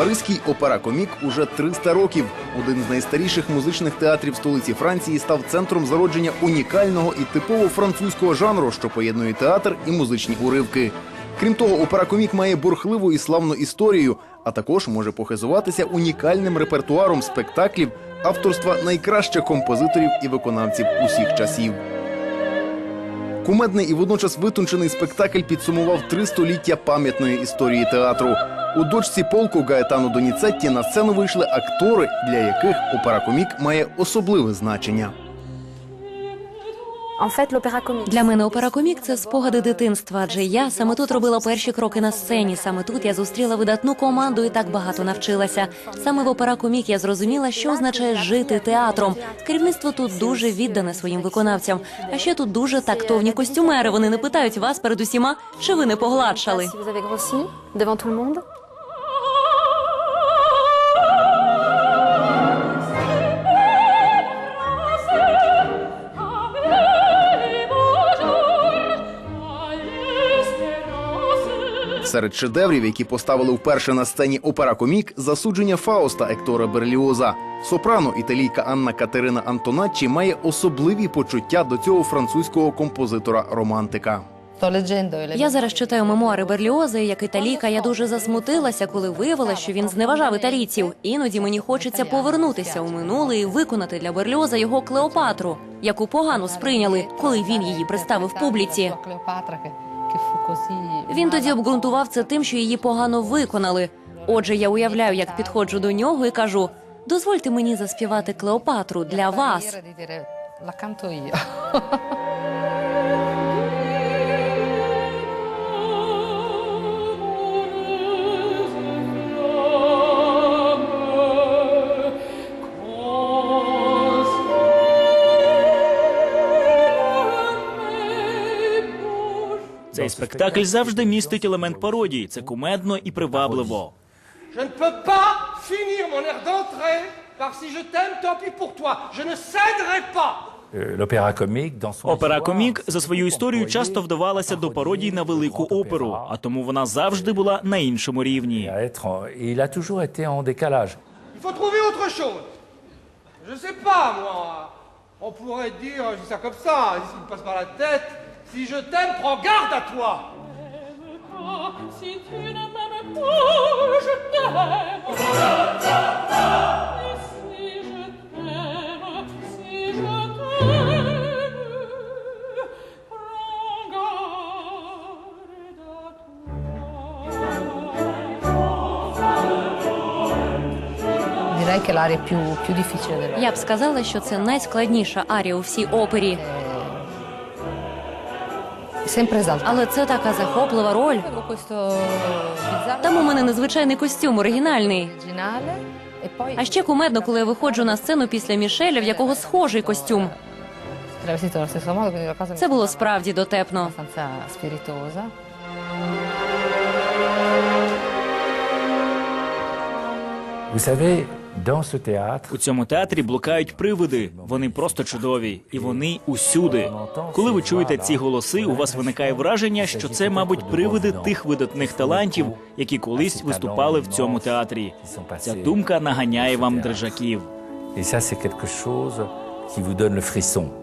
Паризький опера-комік уже 300 років. Один з найстаріших музичних театрів столиці Франції став центром зародження унікального і типово французького жанру, що поєднує театр і музичні уривки. Крім того, опера-комік має бурхливу і славну історію, а також може похизуватися унікальним репертуаром спектаклів авторства найкращих композиторів і виконавців усіх часів. Кумедний і водночас витончений спектакль підсумував три століття пам'ятної історії театру. У дочці полку Гаетану Доніцетті на сцену вийшли актори, для яких опера-комік має особливе значення. Для мене опера комік це спогади дитинства. Адже я саме тут робила перші кроки на сцені. Саме тут я зустріла видатну команду і так багато навчилася. Саме в опера комік я зрозуміла, що означає жити театром. Керівництво тут дуже віддане своїм виконавцям. А ще тут дуже тактовні костюмери. Вони не питають вас перед усіма, чи ви не погладшали. Серед шедеврів, які поставили вперше на сцені опера-комік, засудження Фауста Ектора Берліоза. Сопрано італійка Анна Катерина Антоначчі має особливі почуття до цього французького композитора-романтика. Я зараз читаю мемуари Берліоза, і як італійка, я дуже засмутилася, коли виявила, що він зневажав італійців. Іноді мені хочеться повернутися у минуле і виконати для Берліоза його Клеопатру, яку погано сприйняли, коли він її представив публіці. Він тоді обґрунтував це тим, що її погано виконали. Отже, я уявляю, як підходжу до нього і кажу: дозвольте мені заспівати Клеопатру для вас. Цей спектакль завжди містить елемент пародії. Це кумедно і привабливо. Je ne peux pas finir mon air d'entrée par si je t'aime, tant pis pour toi. Je ne céderai pas. Euh, L'opéra comique, dans son Опера histoire, комік за свою історію часто вдавалася до пародій на велику оперу, а тому вона завжди була на іншому рівні. à être en- et il a toujours été en décalage. Il faut trouver autre chose. Je sais pas, moi. On pourrait dire, je dis ça comme ça, s'il me passe par la tête, si je t'aime, prends garde à toi. Si tu ne m'aimes pas, je t'aime. Et si je t'aime, si je t'aime, prends garde à Direi che l'aria più, più difficile dell'opera. Я б сказала, що це найскладніша арія у всій опері, Sempre esaltata. але це така захоплива роль. Там у мене незвичайний костюм, оригінальний. А ще кумедно, коли я виходжу на сцену після Мішеля, в якого схожий костюм. Це було справді дотепно. Vous savez, У цьому театрі блукають привиди. Вони просто чудові, і вони усюди. Коли ви чуєте ці голоси, у вас виникає враження, що це, мабуть, привиди тих видатних талантів, які колись виступали в цьому театрі. Ця думка наганяє вам дрижаків. І це quelque chose qui vous donne le frisson.